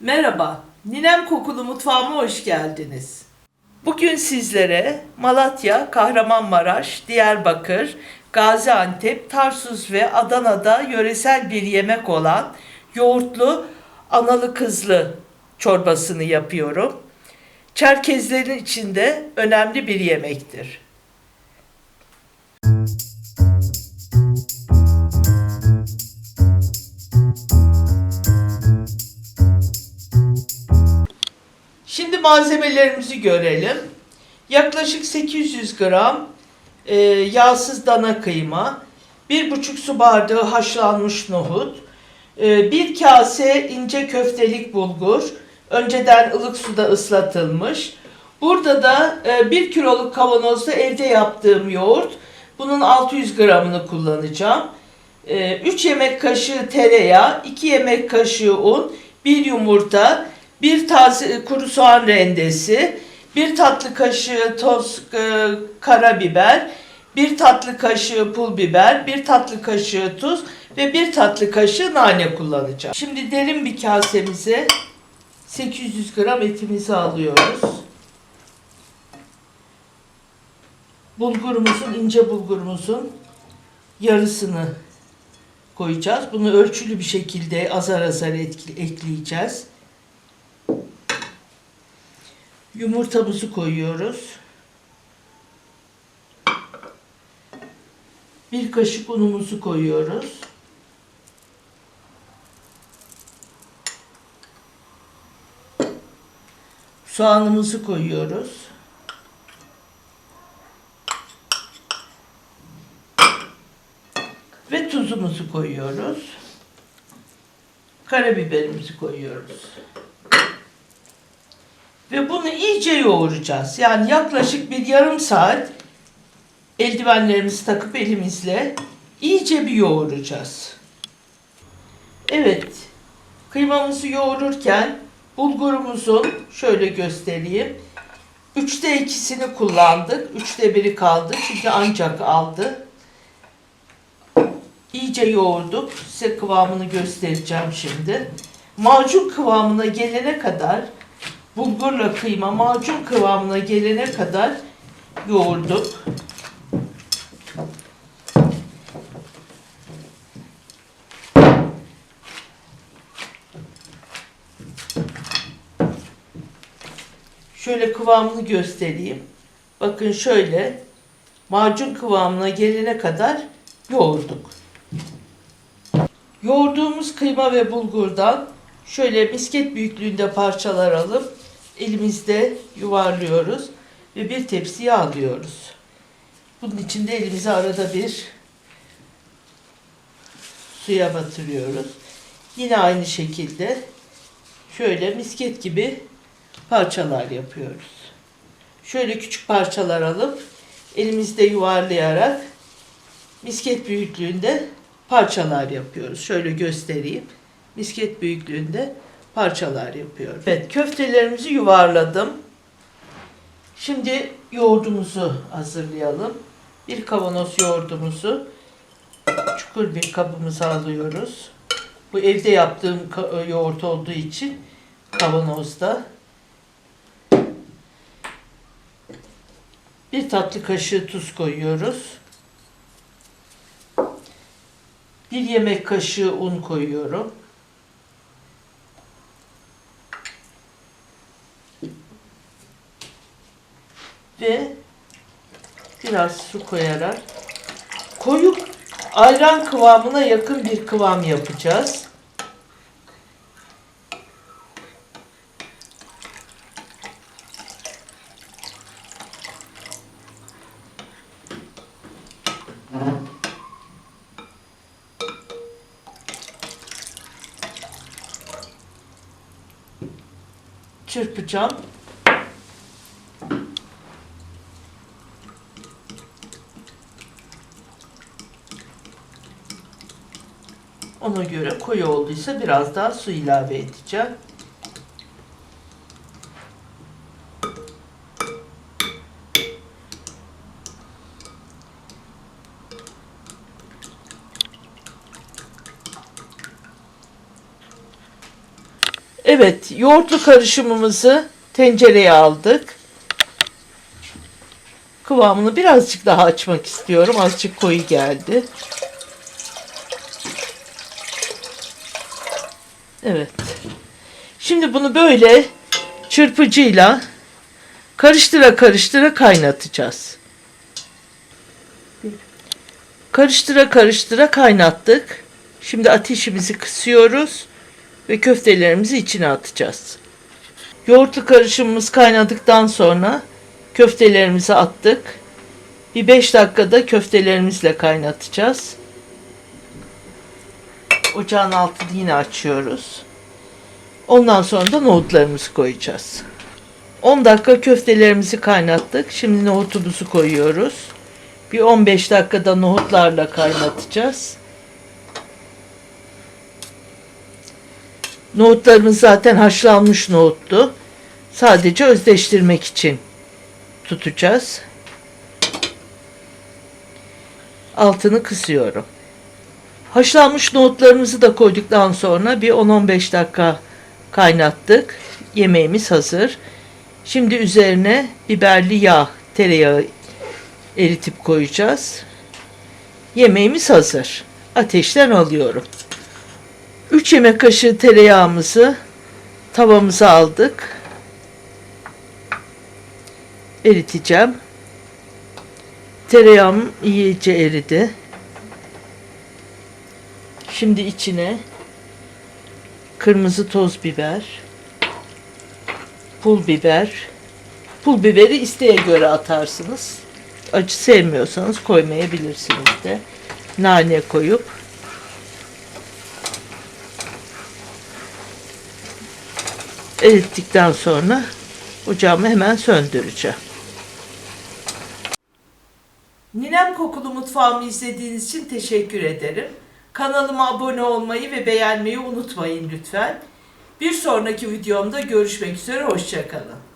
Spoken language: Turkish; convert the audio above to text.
Merhaba, Ninem Kokulu Mutfağıma hoş geldiniz. Bugün sizlere Malatya, Kahramanmaraş, Diyarbakır, Gaziantep, Tarsus ve Adana'da yöresel bir yemek olan yoğurtlu analı kızlı çorbasını yapıyorum. Çerkezlerin içinde önemli bir yemektir. Malzemelerimizi görelim. Yaklaşık 800 gram e, yağsız dana kıyma, 1,5 su bardağı haşlanmış nohut, e, bir kase ince köftelik bulgur, önceden ılık suda ıslatılmış. Burada da e, 1 kiloluk kavanozda evde yaptığım yoğurt, bunun 600 gramını kullanacağım. 3 yemek kaşığı tereyağı, 2 yemek kaşığı un, 1 yumurta, bir taze kuru soğan rendesi, bir tatlı kaşığı toz e, karabiber, bir tatlı kaşığı pul biber, bir tatlı kaşığı tuz ve bir tatlı kaşığı nane kullanacağım. Şimdi derin bir kasemize 800 gram etimizi alıyoruz. Bulgurumuzun, ince bulgurumuzun yarısını koyacağız. Bunu ölçülü bir şekilde azar azar ekleyeceğiz. Yumurtamızı koyuyoruz. Bir kaşık unumuzu koyuyoruz. Soğanımızı koyuyoruz. Ve tuzumuzu koyuyoruz. Karabiberimizi koyuyoruz. Ve bunu iyice yoğuracağız. Yani yaklaşık bir yarım saat eldivenlerimizi takıp elimizle iyice bir yoğuracağız. Evet. Kıymamızı yoğururken bulgurumuzun şöyle göstereyim. Üçte ikisini kullandık. Üçte biri kaldı. Çünkü ancak aldı. İyice yoğurduk. Size kıvamını göstereceğim şimdi. Macun kıvamına gelene kadar bulgurla kıyma macun kıvamına gelene kadar yoğurduk. Şöyle kıvamını göstereyim. Bakın şöyle macun kıvamına gelene kadar yoğurduk. Yoğurduğumuz kıyma ve bulgurdan şöyle misket büyüklüğünde parçalar alıp elimizde yuvarlıyoruz ve bir tepsiye alıyoruz. Bunun içinde elimizi arada bir suya batırıyoruz. Yine aynı şekilde şöyle misket gibi parçalar yapıyoruz. Şöyle küçük parçalar alıp elimizde yuvarlayarak misket büyüklüğünde parçalar yapıyoruz. Şöyle göstereyim. Misket büyüklüğünde parçalar yapıyorum. Evet, köftelerimizi yuvarladım. Şimdi yoğurdumuzu hazırlayalım. Bir kavanoz yoğurdumuzu çukur bir kabımıza alıyoruz. Bu evde yaptığım ka- yoğurt olduğu için kavanozda bir tatlı kaşığı tuz koyuyoruz. Bir yemek kaşığı un koyuyorum. Ve biraz su koyarak koyu ayran kıvamına yakın bir kıvam yapacağız. Çırpacağım. Ona göre koyu olduysa biraz daha su ilave edeceğim. Evet, yoğurtlu karışımımızı tencereye aldık. Kıvamını birazcık daha açmak istiyorum. Azıcık koyu geldi. Evet. Şimdi bunu böyle çırpıcıyla karıştıra karıştıra kaynatacağız. Karıştıra karıştıra kaynattık. Şimdi ateşimizi kısıyoruz ve köftelerimizi içine atacağız. Yoğurtlu karışımımız kaynadıktan sonra köftelerimizi attık. Bir 5 dakikada köftelerimizle kaynatacağız. Ocağın altını yine açıyoruz. Ondan sonra da nohutlarımızı koyacağız. 10 dakika köftelerimizi kaynattık. Şimdi nohutumuzu koyuyoruz. Bir 15 dakikada nohutlarla kaynatacağız. Nohutlarımız zaten haşlanmış nohuttu. Sadece özdeştirmek için tutacağız. Altını kısıyorum. Haşlanmış nohutlarımızı da koyduktan sonra bir 10-15 dakika kaynattık. Yemeğimiz hazır. Şimdi üzerine biberli yağ, tereyağı eritip koyacağız. Yemeğimiz hazır. Ateşten alıyorum. 3 yemek kaşığı tereyağımızı tavamıza aldık. Eriteceğim. Tereyağım iyice eridi. Şimdi içine kırmızı toz biber, pul biber, pul biberi isteğe göre atarsınız. Acı sevmiyorsanız koymayabilirsiniz de. Nane koyup erittikten sonra ocağımı hemen söndüreceğim. Ninem Kokulu Mutfağımı izlediğiniz için teşekkür ederim. Kanalıma abone olmayı ve beğenmeyi unutmayın lütfen. Bir sonraki videomda görüşmek üzere, hoşçakalın.